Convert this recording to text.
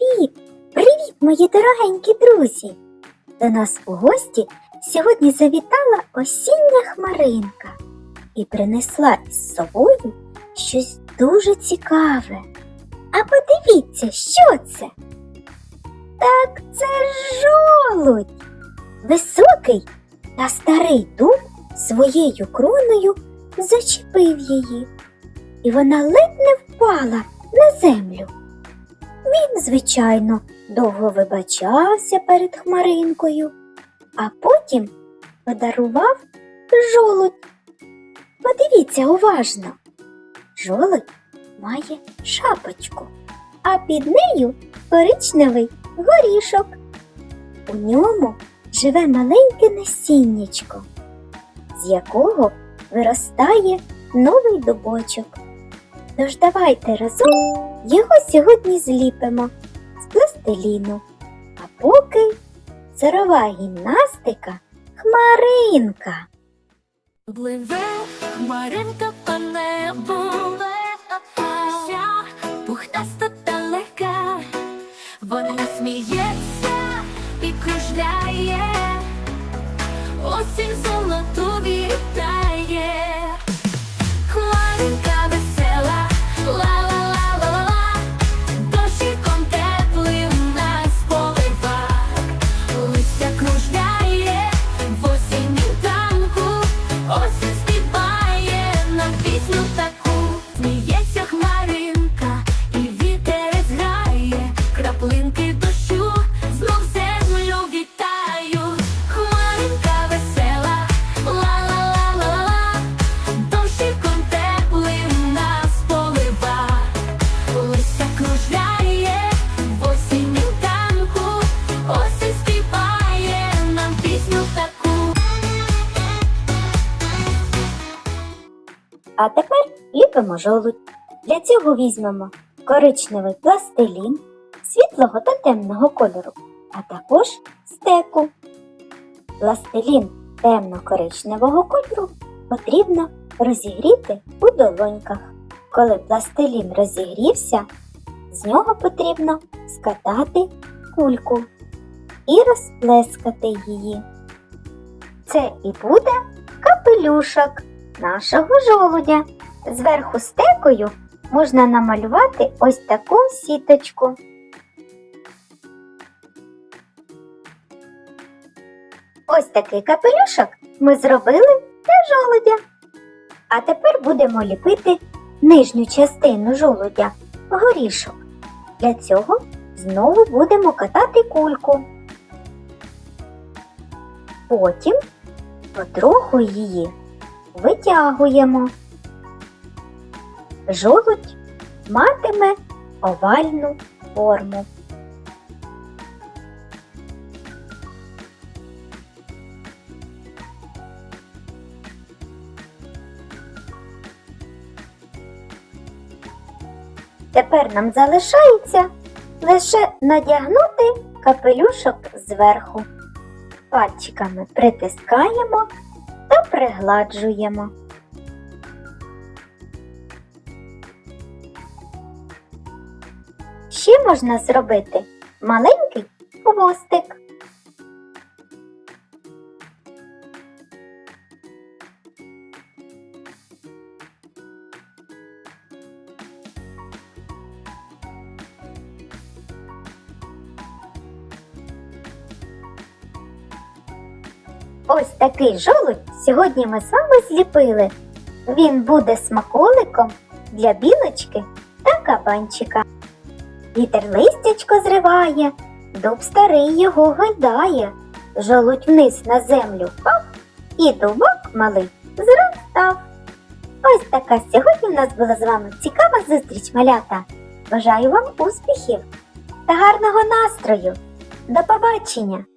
Привіт! Привіт, мої дорогенькі друзі! До нас у гості сьогодні завітала осіння хмаринка і принесла із собою щось дуже цікаве. А подивіться, що це? Так це жолудь! Високий та старий дуб своєю кроною зачепив її, і вона ледь не впала на землю. Він, звичайно, довго вибачався перед хмаринкою, а потім подарував жолудь. Подивіться уважно. Жолудь має шапочку, а під нею коричневий горішок. У ньому живе маленьке насіннячко, з якого виростає новий дубочок. Тож давайте разом його сьогодні зліпимо з пластиліну. А поки царова гімнастика хмаринка. Пливе хмаринка по небу, А тепер ліпимо жолудь. Для цього візьмемо коричневий пластилін світлого та темного кольору, а також стеку. Пластилін темно-коричневого кольору потрібно розігріти у долоньках. Коли пластилін розігрівся, з нього потрібно скатати кульку і розплескати її. Це і буде капелюшок нашого жолудя. Зверху стекою можна намалювати ось таку сіточку. Ось такий капелюшок ми зробили для жолудя. А тепер будемо ліпити нижню частину жолудя горішок. Для цього знову будемо катати кульку. Потім потроху її витягуємо. Жолудь матиме овальну форму. Тепер нам залишається лише надягнути капелюшок зверху. Пальчиками притискаємо пригладжуємо. Ще можна зробити маленький хвостик. Ось такий жолудь сьогодні ми з вами зліпили. Він буде смаколиком для білочки та кабанчика. Вітер листячко зриває, дуб старий його гойдає, жолудь вниз на землю впав, і дубок малий зростав. Ось така сьогодні в нас була з вами цікава зустріч, малята. Бажаю вам успіхів та гарного настрою. До побачення!